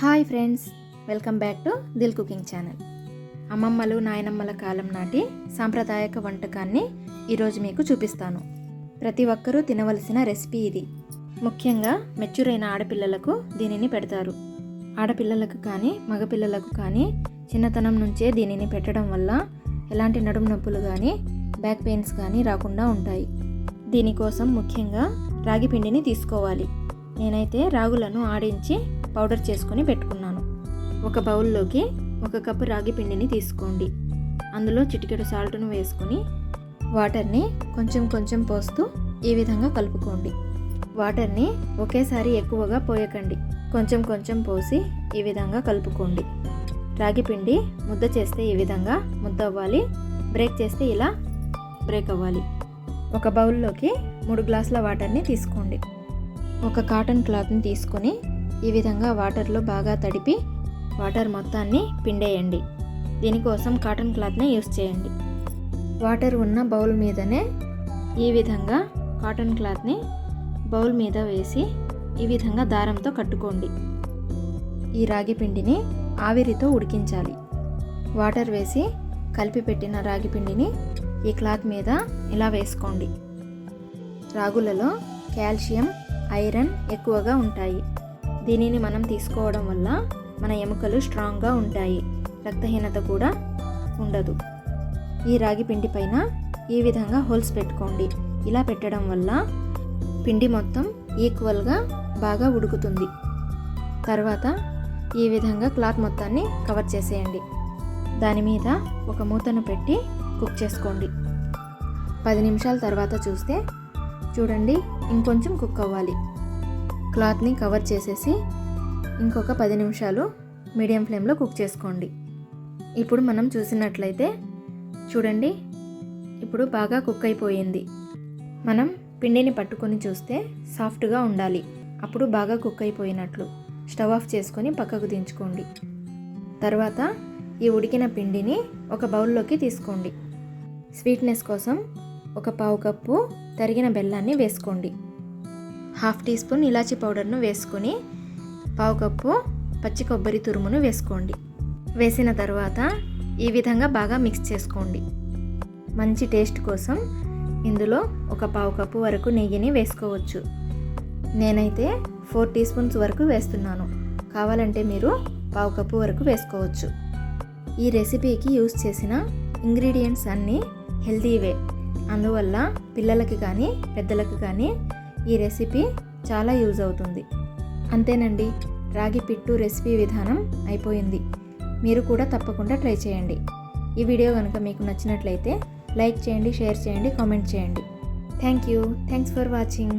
Hi friends welcome back to Dil cooking channel. అమ్మమ్మలు నాయనమ్మల కాలం నాటి సాంప్రదాయక వంటకాన్ని ఈరోజు మీకు చూపిస్తాను. ప్రతి ఒక్కరూ తినవలసిన రెసిపీ ఇది. ముఖ్యంగా మెచ్యూరైన ఆడపిల్లలకు దీనిని పెడతారు. ఆడపిల్లలకు కానీ మగపిల్లలకు కానీ చిన్నతనం నుంచే దీనిని పెట్టడం వల్ల ఎలాంటి నడుము నొప్పులు కానీ బ్యాక్ పెయిన్స్ కానీ రాకుండా ఉంటాయి. దీనికోసం ముఖ్యంగా రాగి పిండిని తీసుకోవాలి. నేనైతే రాగులను ఆడించి పౌడర్ చేసుకొని పెట్టుకున్నాను. ఒక బౌల్లోకి ఒక కప్పు రాగి పిండిని తీసుకోండి. అందులో చిటికెడు సాల్ట్ను వేసుకొని వాటర్ని కొంచెం కొంచెం పోస్తూ ఈ విధంగా కలుపుకోండి. వాటర్ని ఒకేసారి ఎక్కువగా పోయకండి. కొంచెం కొంచెం పోసి ఈ విధంగా కలుపుకోండి. రాగి పిండి ముద్ద చేస్తే ఈ విధంగా ముద్ద అవ్వాలి. బ్రేక్ చేస్తే ఇలా బ్రేక్ అవ్వాలి. ఒక బౌల్లోకి మూడు గ్లాసుల వాటర్ని తీసుకోండి. ఒక కాటన్ క్లాత్ని తీసుకొని ఈ విధంగా వాటర్లో బాగా తడిపి వాటర్ మొత్తాన్ని పిండేయండి. దీనికోసం కాటన్ క్లాత్ని యూస్ చేయండి. వాటర్ ఉన్న బౌల్ మీదనే ఈ విధంగా కాటన్ క్లాత్ని బౌల్ మీద వేసి ఈ విధంగా దారంతో కట్టుకోండి. ఈ రాగి పిండిని ఆవిరితో ఉడికించాలి. వాటర్ వేసి కలిపి పెట్టిన రాగి పిండిని ఈ క్లాత్ మీద ఇలా వేసుకోండి. రాగులలో కాల్షియం ఐరన్ ఎక్కువగా ఉంటాయి. దీనిని మనం తీసుకోవడం వల్ల మన ఎముకలు స్ట్రాంగ్గా ఉంటాయి. రక్తహీనత కూడా ఉండదు. ఈ రాగి పిండి పైన ఈ విధంగా హోల్స్ పెట్టుకోండి. ఇలా పెట్టడం వల్ల పిండి మొత్తం ఈక్వల్గా బాగా ఉడుకుతుంది. తర్వాత ఈ విధంగా క్లాత్ మొత్తాన్ని కవర్ చేసేయండి. దాని మీద ఒక మూతను పెట్టి కుక్ చేసుకోండి. పది నిమిషాల తర్వాత చూస్తే చూడండి ఇంకొంచెం కుక్ అవ్వాలి. క్లాత్ని కవర్ చేసేసి ఇంకొక పది నిమిషాలు మీడియం ఫ్లేమ్లో కుక్ చేసుకోండి. ఇప్పుడు మనం చూసినట్లయితే చూడండి ఇప్పుడు బాగా కుక్ అయిపోయింది. మనం పిండిని పట్టుకొని చూస్తే సాఫ్ట్గా ఉండాలి. అప్పుడు బాగా కుక్ అయిపోయినట్లు. స్టవ్ ఆఫ్ చేసుకొని పక్కకు దించుకోండి. తర్వాత ఈ ఉడికిన పిండిని ఒక బౌల్లోకి తీసుకోండి. స్వీట్నెస్ కోసం ఒక పావు కప్పు తరిగిన బెల్లాన్ని వేసుకోండి. హాఫ్ టీ స్పూన్ ఇలాచీ పౌడర్ను వేసుకొని పావు కప్పు పచ్చి కొబ్బరి తురుమును వేసుకోండి. వేసిన తర్వాత ఈ విధంగా బాగా మిక్స్ చేసుకోండి. మంచి టేస్ట్ కోసం ఇందులో ఒక పావు కప్పు వరకు నెయ్యిని వేసుకోవచ్చు. నేనైతే ఫోర్ టీ స్పూన్స్ వరకు వేస్తున్నాను. కావాలంటే మీరు పావు కప్పు వరకు వేసుకోవచ్చు. ఈ రెసిపీకి యూస్ చేసిన ఇంగ్రీడియంట్స్ అన్నీ హెల్తీవే. అందువల్ల పిల్లలకి కానీ పెద్దలకు కానీ ఈ రెసిపీ చాలా యూజ్ అవుతుంది. అంతేనండి రాగి పిట్టు రెసిపీ విధానం అయిపోయింది. మీరు కూడా తప్పకుండా ట్రై చేయండి. ఈ వీడియో కనుక మీకు నచ్చినట్లయితే లైక్ చేయండి షేర్ చేయండి కామెంట్ చేయండి. Thank you. Thanks for watching.